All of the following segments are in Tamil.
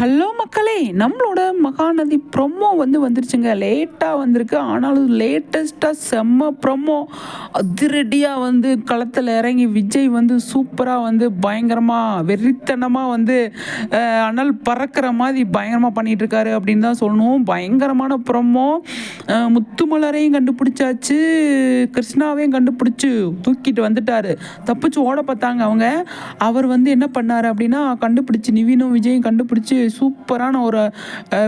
ஹலோ மக்களே நம்மளோட மகாநதி ப்ரொமோ வந்து வந்துருச்சுங்க. லேட்டாக வந்திருக்கு. ஆனாலும் லேட்டஸ்ட்டாக செம்ம ப்ரொமோ அதிரடியாக வந்து களத்தில் இறங்கி விஜய் வந்து சூப்பராக வந்து பயங்கரமாக வெறித்தனமாக வந்து அனல் பறக்கிற மாதிரி பயங்கரமாக பண்ணிகிட்ருக்காரு அப்படின்னு தான் சொல்லணும். பயங்கரமான ப்ரொமோ முத்துமலரையும் கண்டுபிடிச்சாச்சு. கிருஷ்ணாவையும் கண்டுபிடிச்சி தூக்கிட்டு வந்துட்டாரு. தப்பிச்சு ஓட பார்த்தாங்க அவங்க. அவர் வந்து என்ன பண்ணார் அப்படின்னா கண்டுபிடிச்சி நிவினும் விஜயும் கண்டுபிடிச்சி சூப்பரான ஒரு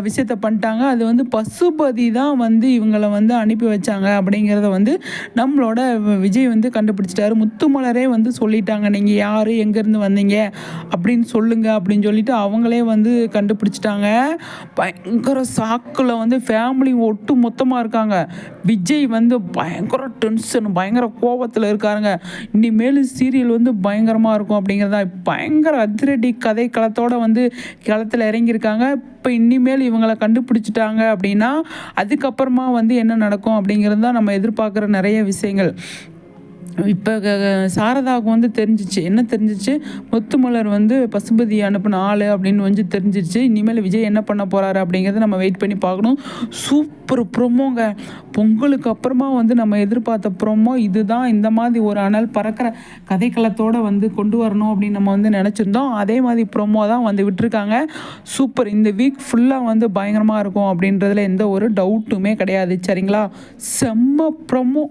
விஷயத்த பண்ணிட்டாங்க. அது வந்து பசுபதி தான் வந்து இவங்களை வந்து அனுப்பி வச்சாங்க அப்படிங்கிறத வந்து நம்மளோட விஜய் வந்து கண்டுபிடிச்சிட்டாரு. முத்துமலரே வந்து சொல்லிட்டாங்க நீங்கள் யார்? எங்கேருந்து வந்தீங்க? அப்படின்னு சொல்லுங்க அப்படின்னு சொல்லிட்டு அவங்களே வந்து கண்டுபிடிச்சிட்டாங்க. பயங்கர சாக்கில் வந்து ஃபேமிலி ஒட்டு மொத்தமாக இருக்காங்க. விஜய் வந்து பயங்கர டென்ஷன் பயங்கர கோபத்தில் இருக்காருங்க. இனிமேல் சீரியல் வந்து பயங்கரமாக இருக்கும் அப்படிங்கிறதா பயங்கர அதிரடி கதை களத்தோடு வந்து களத்தில் இறங்கியிருக்காங்க. இப்போ இனிமேல் இவங்களை கண்டுபிடிச்சிட்டாங்க அப்படின்னா அதுக்கப்புறமா வந்து என்ன நடக்கும் அப்படிங்கிறது தான் நம்ம எதிர்பார்க்குற நிறைய விஷயங்கள். இப்போ சாரதாவுக்கு வந்து தெரிஞ்சிச்சு. என்ன தெரிஞ்சிச்சு? முத்துமலர் வந்து பசுபதி அனுப்பின ஆள் அப்படின்னு வந்து தெரிஞ்சிருச்சு. இனிமேல் விஜய் என்ன பண்ண போகிறாரு அப்படிங்கிறத நம்ம வெயிட் பண்ணி பார்க்கணும். சூப்பர் ப்ரொமோங்க. பொங்கலுக்கு அப்புறமா வந்து நம்ம எதிர்பார்த்த ப்ரொமோ இதுதான். இந்த மாதிரி ஒரு அனல் பறக்கிற கதைக்களத்தோடு வந்து கொண்டு வரணும் அப்படின்னு நம்ம வந்து நினச்சிருந்தோம். அதே மாதிரி ப்ரொமோ தான் வந்து விட்டுருக்காங்க. சூப்பர். இந்த வீக் ஃபுல்லாக வந்து பயங்கரமாக இருக்கும் அப்படின்றதுல எந்த ஒரு டவுட்டுமே கிடையாது. சரிங்களா? செம்ம ப்ரொமோ.